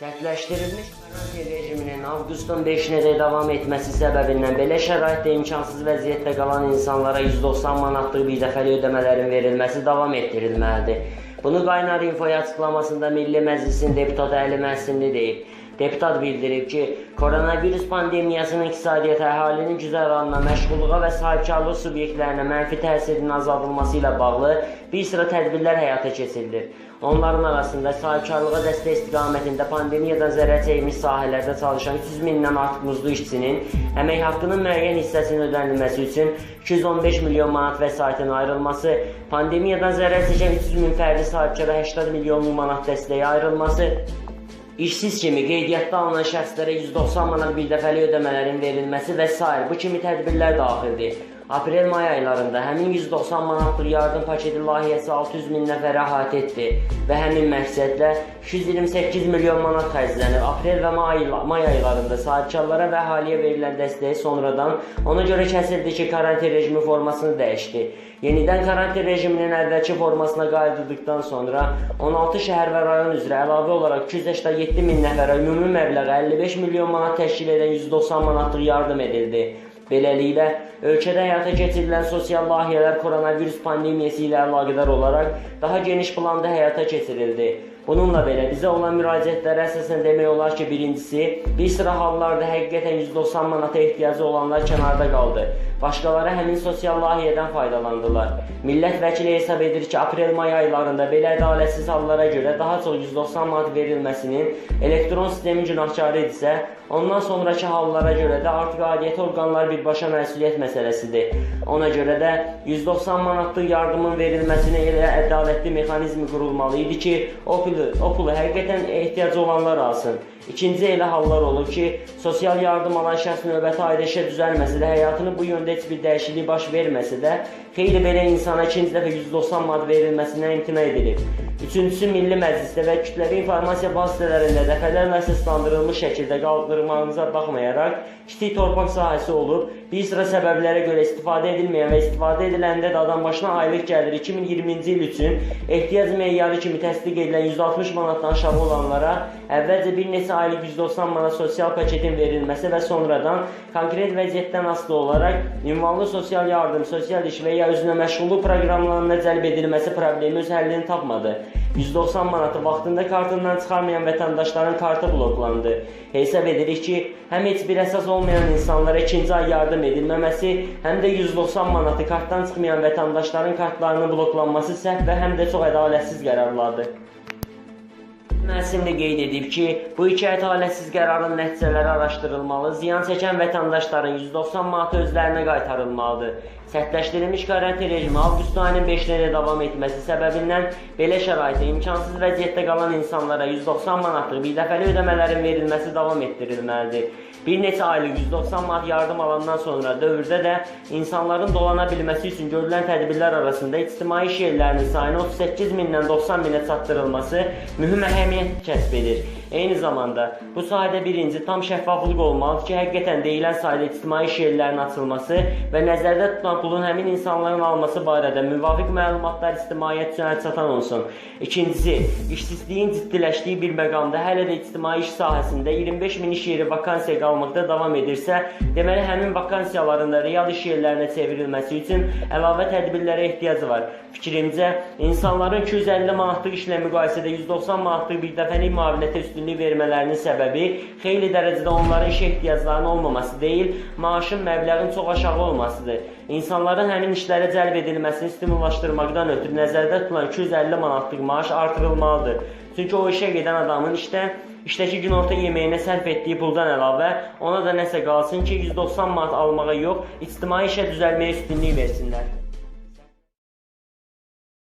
Sərtləşdirilmiş karantin rejiminin avqustun 5-nə davam etməsi səbəbindən belə şəraitdə imkansız vəziyyətdə qalan insanlara 190 manatlıq birdəfəli ödəmələrin verilməsi davam etdirilməlidir. Bunu Qaynar İnfoya açıqlamasında Milli Məclisin deputatı Əli Məhsimli deyib. Deputat bildirib ki, koronavirus pandemiyasının iqtisadiyyata, əhalinin güzəranına, məşğulluğa və sahibkarlıq subyektlərinə mənfi təsirinin azaldılması ilə bağlı bir sıra tədbirlər həyata keçirilir. Onların arasında sahibkarlığa dəstək istiqamətində pandemiyadan zərər çəkmiş sahələrdə çalışan 300 mindən artıq muzlu işçinin əmək haqqının müəyyən hissəsinin ödənilməsi üçün 215 milyon manat vəsaitin ayrılması, pandemiyadan zərər çəkən 300 min fərdi sahibkara 80 milyon manat dəstəyi ayrılması, İşsiz kimi qeydiyyatda alınan şəxslərə 190 manat birdəfəli ödəmələrin verilməsi və s. bu kimi tədbirlər daxildir. Aprel-may aylarında həmin 190 manatlıq yardım paketi layihəsi 600 min nəfərə əhatə etdi və həmin məqsədlə 228 milyon manat xərclənib. Aprel və may, may aylarında sahibkarlara və əhaliyə verilən dəstəyi sonradan ona görə kəsildi ki, karantin rejimi formasını dəyişdi. Yenidən karantin rejiminin əvvəlki formasına qayıdıldıqdan sonra 16 şəhər və rayon üzrə əlavə olaraq 287 min nəfərə ümumi məbləğ 55 milyon manat təşkil edən 190 manatlıq yardım edildi. Beləliklə, ölkədə həyata keçirilən sosial layihələr koronavirus pandemiyası ilə əlaqədar olaraq daha geniş planda həyata keçirildi. Bununla belə bizə olan müraciətlərə əsasən demək olar ki, birincisi, bir sıra hallarda həqiqətən 190 manata ehtiyacı olanlar kənarda qaldı. Başqaları həmin sosial layihədən faydalandılar. Millət vəkili hesab edir ki, aprel-may aylarında belə ədalətsiz hallara görə daha çox 190 manat verilməsinin elektron sistemin günahkarı idisə, ondan sonraki hallara görə də artıq aidiyyəti orqanlar birbaşa məsuliyyət məsələsidir. Ona görə də 190 manatlıq yardımın verilməsinə elə ədalətli mexanizmi qurulmalı idi ki, o pulu, o pulu həqiqətən ehtiyacı olanlar alsın. İkinci elə hallar olur ki, sosial yardım alan şəxs növbəti ayda işə düzəlməsə də, həyatını bu yöndə heç bir dəyişiklik baş verməsə də, xeyli belə insana ikinci dəfə 190 manat verilməsindən imtina edilir. Üçüncüsü Milli Məclisdə və kütləvi informasiya vasitələrində dəfələrlə əsaslandırılmış şəkildə qaldırmağınıza baxmayaraq, kiçik torpaq sahəsi olub, bir sıra səbəblərə görə istifadə edilməyən və istifadə ediləndə də adam başına aylıq gəliri 2020-ci il üçün ehtiyac meyarı kimi təsdiq edilən 160 manatdan aşağı olanlara əvvəlcə bir neçə aylıq 190 manat sosial paketin verilməsi və sonradan konkret vəziyyətdən asılı olaraq ünvanlı sosial yardım, sosial iş və ya özünə məşğulluq proqramlarına cəlb edilməsi problemi öz həllini tapmadı. 190 manatı vaxtında kartından çıxarmayan vətəndaşların kartı bloklandı. Hesab edirik ki, həm heç bir əsas olmayan insanlara ikinci ay yardım edilməməsi, həm də 190 manatı kartdan çıxmayan vətəndaşların kartlarının bloklanması səhv və həm də çox ədalətsiz qərarlardır. Məsimli qeyd edib ki, bu iki ədalətsiz qərarın nəticələri araşdırılmalı, ziyan çəkən vətəndaşların 190 manat özlərinə qaytarılmalıdır. Sərtləşdirilmiş karantin rejimi avqust ayının 5-nə davam etməsi səbəbindən belə şəraitdə imkansız vəziyyətdə qalan insanlara 190 manatlıq birdəfəli ödəmələrin verilməsi davam etdirilməlidir. Bir neçə aylıq 190 manat yardım alandan sonra dövrdə də insanların dolana bilməsi üçün görülən tədbirlər arasında ictimai iş yerlərinin sayını 38 mindən 90 minə çatdırılması mühüm əhəmiyyət kəsb edir. Eyni zamanda bu sahədə birinci tam şəffaflıq olmalıdır ki, həqiqətən deyilən sayda ictimai iş yerlərinin açılması və nəzərdə tutulan pulun həmin insanların alması barədə müvafiq məlumatlar ictimaiyyət üçün əlçatan olsun. İkincisi, işsizliyin ciddiləşdiyi bir məqamda hələ də ictimai iş sahəsində 25 min iş yeri vakansiya qalmaqda davam edirsə, deməli həmin vakansiyaların da real iş yerlərinə çevrilməsi üçün əlavə tədbirlərə ehtiyacı var. Fikrimcə, insanların 250 manatlıq işlə müqayisədə 190 manatlıq bir dəfəlik müavinətə üstünlük vermələrinin səbəbi xeyli dərəcədə onların işə ehtiyaclarının olmaması deyil, maaşın məbləğin çox aşağı olmasıdır. İnsanların həmin işlərə cəlb edilməsini stimullaşdırmaqdan ötürü nəzərdə tutulan 250 manatlıq maaş artırılmalıdır. Çünki o işə gedən adamın işdə işdəki günorta yeməyinə sərf etdiyi puldan əlavə ona da nəsə qalsın ki, 190 manat almağa yox, ictimai işə düzəlməyə üstünlük versinlər.